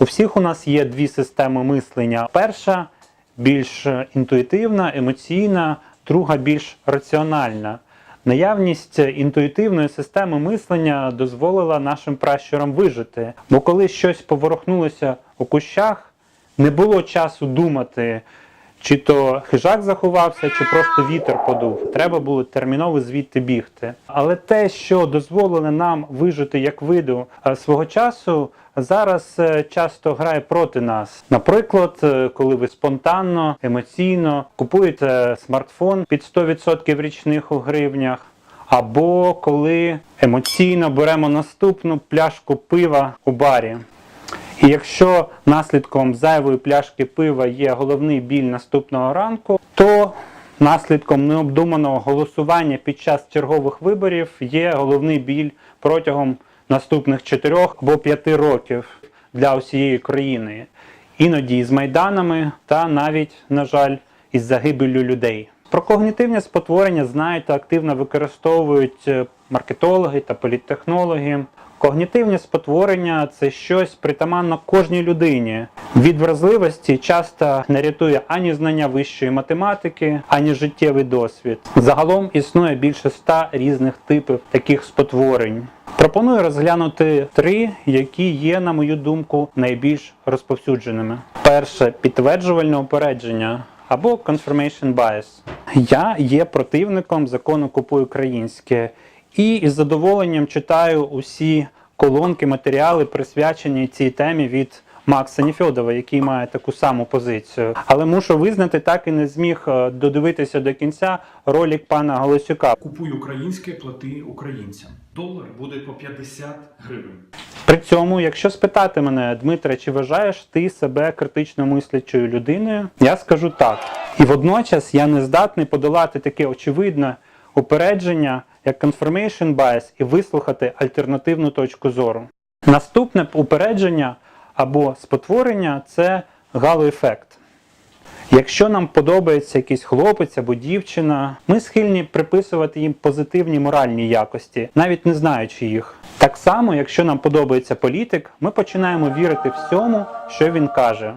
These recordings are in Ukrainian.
У всіх у нас є дві системи мислення. Перша більш інтуїтивна, емоційна, друга більш раціональна. Наявність інтуїтивної системи мислення дозволила нашим пращурам вижити. Бо коли щось поворухнулося у кущах, не було часу думати, чи то хижак заховався, чи просто вітер подув. Треба було терміново звідти бігти. Але те, що дозволило нам вижити як виду е, свого часу, зараз е, часто грає проти нас. Наприклад, е, коли ви спонтанно, емоційно купуєте смартфон під 100% річних у гривнях. Або коли емоційно беремо наступну пляшку пива у барі. І якщо наслідком зайвої пляшки пива є головний біль наступного ранку, то наслідком необдуманого голосування під час чергових виборів є головний біль протягом наступних 4 або 5 років для усієї країни, іноді з майданами та навіть, на жаль, із загибеллю людей. Про когнітивне спотворення знають та активно використовують е, маркетологи та політтехнологи. Когнітивне спотворення це щось притаманно кожній людині. Від вразливості часто не рятує ані знання вищої математики, ані життєвий досвід. Загалом існує більше ста різних типів таких спотворень. Пропоную розглянути три, які є, на мою думку, найбільш розповсюдженими. Перше підтверджувальне упередження або confirmation bias. Я є противником закону Купуй українське і із задоволенням читаю усі колонки, матеріали, присвячені цій темі від Макса Ніфьодова, який має таку саму позицію. Але мушу визнати, так і не зміг е, додивитися до кінця ролик пана Голосюка. Купуй українське, плати українцям. Долар буде по 50 гривень. При цьому, якщо спитати мене, Дмитре, чи вважаєш ти себе критично мислячою людиною, я скажу так. І водночас я не здатний подолати таке очевидне упередження, як confirmation bias, і вислухати альтернативну точку зору. Наступне упередження або спотворення це гало-ефект. Якщо нам подобається якийсь хлопець або дівчина, ми схильні приписувати їм позитивні моральні якості, навіть не знаючи їх. Так само, якщо нам подобається політик, ми починаємо вірити всьому, що він каже.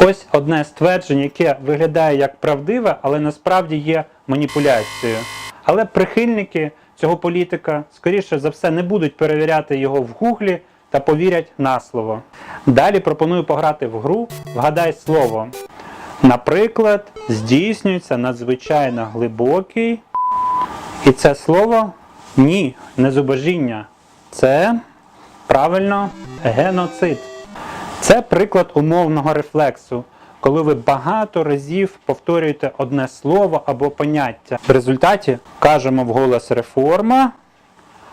Ось одне ствердження, яке виглядає як правдиве, але насправді є маніпуляцією. Але прихильники цього політика, скоріше за все, не будуть перевіряти його в гуглі та повірять на слово. Далі пропоную пограти в гру Вгадай слово. Наприклад, здійснюється надзвичайно глибокий. І це слово ні, не зубожіння. Це правильно геноцид. Це приклад умовного рефлексу, коли ви багато разів повторюєте одне слово або поняття. В результаті кажемо вголос реформа,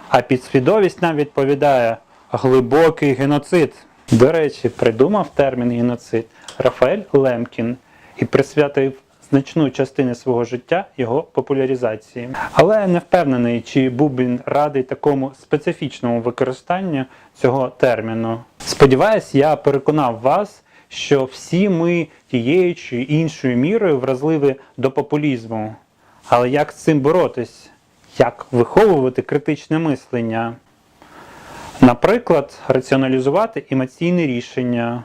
а підсвідомість нам відповідає глибокий геноцид. До речі, придумав термін геноцид Рафаель Лемкін і присвятив значну частину свого життя його популяризації. Але не впевнений, чи був він радий такому специфічному використанню цього терміну. Сподіваюсь, я переконав вас, що всі ми тією чи іншою мірою вразливі до популізму. Але як з цим боротись? Як виховувати критичне мислення? Наприклад, раціоналізувати емоційне рішення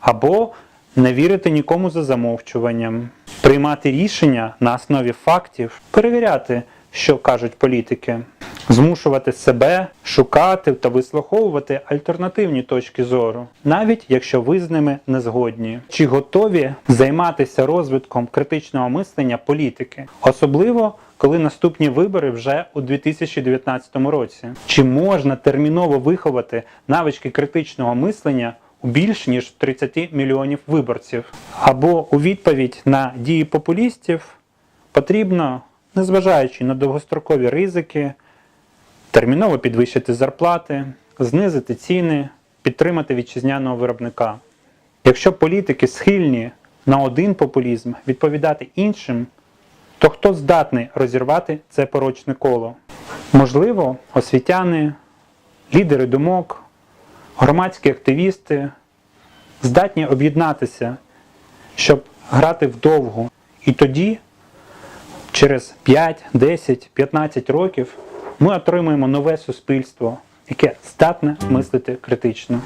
або не вірити нікому за замовчуванням, приймати рішення на основі фактів, перевіряти, що кажуть політики, змушувати себе шукати та вислуховувати альтернативні точки зору, навіть якщо ви з ними не згодні, чи готові займатися розвитком критичного мислення політики, особливо коли наступні вибори вже у 2019 році. Чи можна терміново виховати навички критичного мислення у більш ніж 30 мільйонів виборців? Або у відповідь на дії популістів потрібно, незважаючи на довгострокові ризики, терміново підвищити зарплати, знизити ціни, підтримати вітчизняного виробника. Якщо політики схильні на один популізм відповідати іншим, то хто здатний розірвати це порочне коло? Можливо, освітяни, лідери думок, громадські активісти здатні об'єднатися, щоб грати вдовгу. І тоді, через 5, 10, 15 років, ми отримаємо нове суспільство, яке здатне мислити критично.